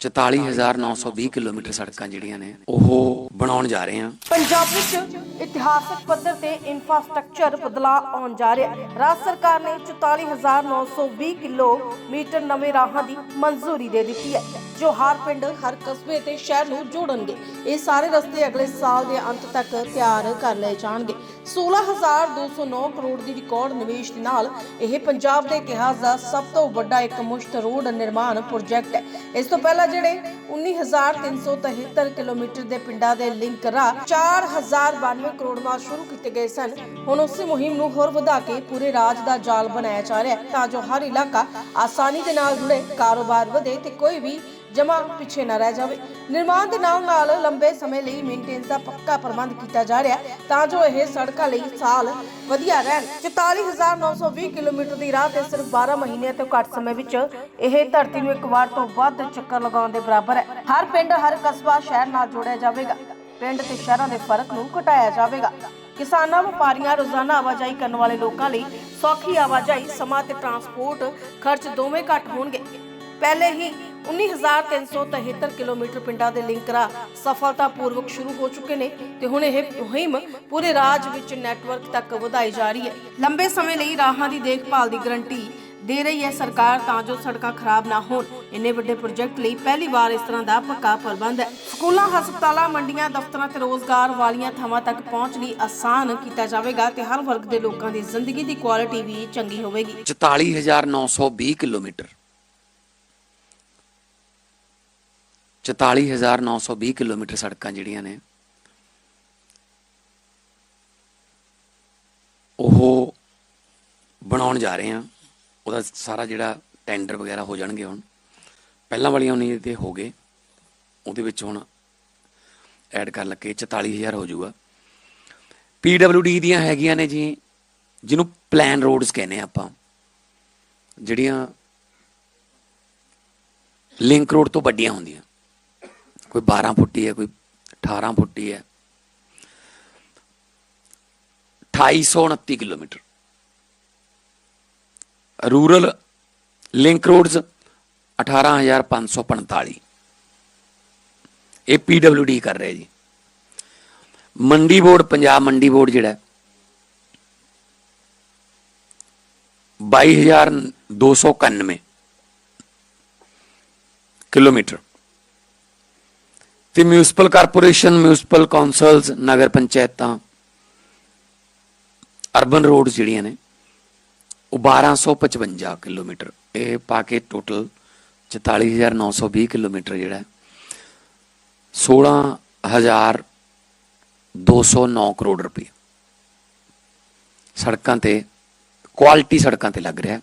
44920 kilometre ਸੜਕਾਂ ਜਿਹੜੀਆਂ ਨੇ, ਉਹ ਬਣਾਉਣ ਜਾ ਰਹੇ ਹਾਂ। ਪੰਜਾਬ ਵਿੱਚ ਇਤਿਹਾਸਕ ਪੱਧਰ ਤੇ ਇਨਫਰਾਸਟ੍ਰਕਚਰ ਬਦਲਾਅ ਆਉਣ ਜਾ ਰਿਹਾ ਹੈ। ਰਾਜ ਸਰਕਾਰ ਨੇ 44920 ਕਿਲੋਮੀਟਰ ਨਵੇਂ ਰਾਹਾਂ ਦੀ ਮਨਜ਼ੂਰੀ ਦੇ ਦਿੱਤੀ ਹੈ, ਜੋ ਹਰ ਪਿੰਡ, ਹਰ ਕਸਬੇ ਤੇ ਸ਼ਹਿਰ ਨੂੰ ਜੋੜਨਗੇ। ਇਹ ਸਾਰੇ ਰਸਤੇ ਅਗਲੇ ਸਾਲ ਦੇ ਅੰਤ ਤੱਕ ਤਿਆਰ ਕਰ ਲਏ ਜਾਣਗੇ। 16209 ਕਰੋੜ ਦੀ ਰਿਕਾਰਡ ਨਿਵੇਸ਼ ਨਾਲ ਇਹ ਪੰਜਾਬ ਦੇ ਇਤਿਹਾਸ ਦਾ ਸਭ ਤੋਂ ਵੱਡਾ ਇੱਕ ਮੁਸ਼ਤ ਰੋਡ ਨਿਰਮਾਣ ਪ੍ਰੋਜੈਕਟ ਹੈ। ਇਸ ਤੋਂ ਪਹਿਲਾਂ ਜਿਹੜੇ 19373 ਕਿਲੋਮੀਟਰ ਦੇ ਪਿੰਡਾਂ ਦੇ ਲਿੰਕ ਰਾਹ 4092 ਕਰੋੜ ਨਾਲ ਸ਼ੁਰੂ ਕੀਤੇ ਗਏ ਸਨ। ਹੁਣ ਉਸੇ ਮੁਹਿੰਮ ਨੂੰ ਹੋਰ ਵਧਾ ਕੇ ਪੂਰੇ ਰਾਜ ਦਾ ਜਾਲ ਬਣਾਇਆ ਜਾ ਰਿਹਾ ਹੈ ਤਾਂ ਜੋ ਹਰ ਇਲਾਕਾ ਆਸਾਨੀ ਦੇ ਨਾਲ ਜੁੜੇ, ਕਾਰੋਬਾਰ ਵਧੇ ਤੇ ਕੋਈ ਵੀ ਜਮਾ ਪਿੱਛੇ ਨਾ ਰਹਿ ਜਾਵੇ। ਨਿਰਮਾਣ ਦੇ ਨਾਲ ਨਾਲ ਲੰਬੇ ਸਮੇਂ ਲਈ ਮੇਨਟੇਨੈਂਸ ਦਾ ਪੱਕਾ ਪ੍ਰਬੰਧ ਕੀਤਾ ਜਾ ਰਿਹਾ ਤਾਂ ਜੋ ਇਹ ਸੜਕਾਂ ਲਈ ਸਾਲ ਵਧੀਆ ਰਹਿਣ। 44920 ਕਿਲੋਮੀਟਰ ਦੀ ਰਾਹ ਤੇ ਸਿਰਫ 12 ਮਹੀਨਿਆਂ ਤੋਂ ਘੱਟ ਸਮੇਂ ਵਿੱਚ ਇਹ ਧਰਤੀ ਨੂੰ ਇੱਕ ਵਾਰ ਤੋਂ ਵੱਧ ਚੱਕਰ ਲਗਾਉਣ ਦੇ ਬਰਾਬਰ ਹੈ। ਹਰ ਪਿੰਡ, ਹਰ ਕਸਬਾ ਸ਼ਹਿਰ ਨਾਲ ਜੋੜਿਆ ਜਾਵੇਗਾ। ਪਿੰਡ ਤੇ ਸ਼ਹਿਰਾਂ ਦੇ ਫ਼ਰਕ ਨੂੰ ਘਟਾਇਆ ਜਾਵੇਗਾ। ਕਿਸਾਨਾਂ, ਵਪਾਰੀਆਂ, ਰੋਜ਼ਾਨਾ ਆਵਾਜਾਈ ਕਰਨ ਵਾਲੇ ਲੋਕਾਂ ਲਈ ਸੌਖੀ ਆਵਾਜਾਈ, ਸਮਾਂ ਤੇ ਟਰਾਂਸਪੋਰਟ ਖਰਚ ਦੋਵੇਂ ਘੱਟ ਹੋਣਗੇ। ਪਹਿਲੇ ਹੀ 19373 ਕਿਲੋਮੀਟਰ ਪਿੰਡਾਂ ਦੇ ਲਿੰਕ ਰਾਹ ਸਫਲਤਾਪੂਰਵਕ ਸ਼ੁਰੂ ਹੋ ਚੁੱਕੇ ਨੇ ਤੇ ਹੁਣ ਇਹ ਮੁਹਿੰਮ ਪੂਰੇ ਰਾਜ ਵਿੱਚ ਨੈਟਵਰਕ ਤੱਕ ਵਧਾਈ ਜਾ ਰਹੀ ਹੈ। ਲੰਬੇ ਸਮੇਂ ਲਈ ਰਾਹਾਂ ਦੀ ਦੇਖਭਾਲ ਦੀ ਗਰੰਟੀ ਦੇ ਰਹੀ ਹੈ ਸਰਕਾਰ ਤਾਂ ਜੋ ਸੜਕਾਂ ਖਰਾਬ ਨਾ ਹੋਣ। ਇੰਨੇ ਵੱਡੇ ਪ੍ਰੋਜੈਕਟ ਲਈ ਪਹਿਲੀ ਵਾਰ ਇਸ ਤਰ੍ਹਾਂ ਦਾ ਪੱਕਾ ਪ੍ਰਬੰਧ ਹੈ। ਸਕੂਲਾਂ, ਹਸਪਤਾਲਾਂ, ਮੰਡੀਆਂ, ਦਫ਼ਤਰਾਂ ਤੇ ਰੋਜ਼ਗਾਰ ਵਾਲੀਆਂ ਥਾਵਾਂ ਤੱਕ ਪਹੁੰਚ ਲਈ ਆਸਾਨ ਕੀਤਾ ਜਾਵੇਗਾ ਤੇ ਹਰ ਵਰਗ ਦੇ ਲੋਕਾਂ ਦੀ ਜ਼ਿੰਦਗੀ ਦੀ ਕੁਆਲਿਟੀ ਵੀ ਚੰਗੀ ਹੋਵੇਗੀ। 44920 ਕਿਲੋਮੀਟਰ 44920 ਕਿਲੋਮੀਟਰ ਸੜਕਾਂ ਜਿਹੜੀਆਂ ਨੇ, ਉਹ ਬਣਾਉਣ ਜਾ ਰਹੇ ਹਾਂ। ਉਹਦਾ ਸਾਰਾ ਜਿਹੜਾ ਟੈਂਡਰ ਵਗੈਰਾ ਹੋ ਜਾਣਗੇ ਹੁਣ। ਪਹਿਲਾਂ ਵਾਲੀਆਂ ਉਹਨੇ ਤੇ ਹੋ ਗਏ। ਉਹਦੇ ਵਿੱਚ ਹੁਣ ਐਡ ਕਰ ਲੱਗੇ 44000 ਹੋ ਜਾਊਗਾ। ਡੀ ਦੀਆਂ ਹੈਗੀਆਂ ਨੇ ਜੀ, ਜਿਹਨੂੰ ਪਲਾਨ ਰੋਡਸ ਕਹਿੰਦੇ ਆ ਆਪਾਂ। ਜਿਹੜੀਆਂ ਲਿੰਕ ਰੋਡ ਤੋਂ ਵੱਡੀਆਂ ਹੁੰਦੀਆਂ। ਕੋਈ 12 ਫੁੱਟੀ ਹੈ ਕੋਈ 18 ਫੁੱਟੀ ਹੈ 2829 ਕਿਲੋਮੀਟਰ ਰੂਰਲ ਲਿੰਕ ਰੋਡਸ 18545 ਇਹ ਪੀਡਬਲਯੂਡੀ ਕਰ ਰਿਹਾ ਜੀ ਮੰਡੀ ਬੋਰਡ ਪੰਜਾਬ ਮੰਡੀ ਬੋਰਡ ਜਿਹੜਾ ਹੈ, 22291 ਕਿਲੋਮੀਟਰ ਤੇ ਮਿਊਨਿਸਪਲ ਕਾਰਪੋਰੇਸ਼ਨ ਮਿਊਨਿਸਪਲ ਕਾਉਂਸਲਸ ਨਗਰ ਪੰਚਾਇਤਾਂ, ਅਰਬਨ ਰੋਡਸ ਜਿਹੜੀਆਂ ਨੇ, ਉਹ 1255 ਕਿਲੋਮੀਟਰ, ਇਹ ਪਾ ਕੇ ਟੋਟਲ 44920 ਕਿਲੋਮੀਟਰ ਜਿਹੜਾ ਹੈ 16209 ਕਰੋੜ ਰੁਪਏ। ਸੜਕਾਂ ਤੇ ਕੁਆਲਿਟੀ ਸੜਕਾਂ ਤੇ ਲੱਗ ਰਿਹਾ ਹੈ।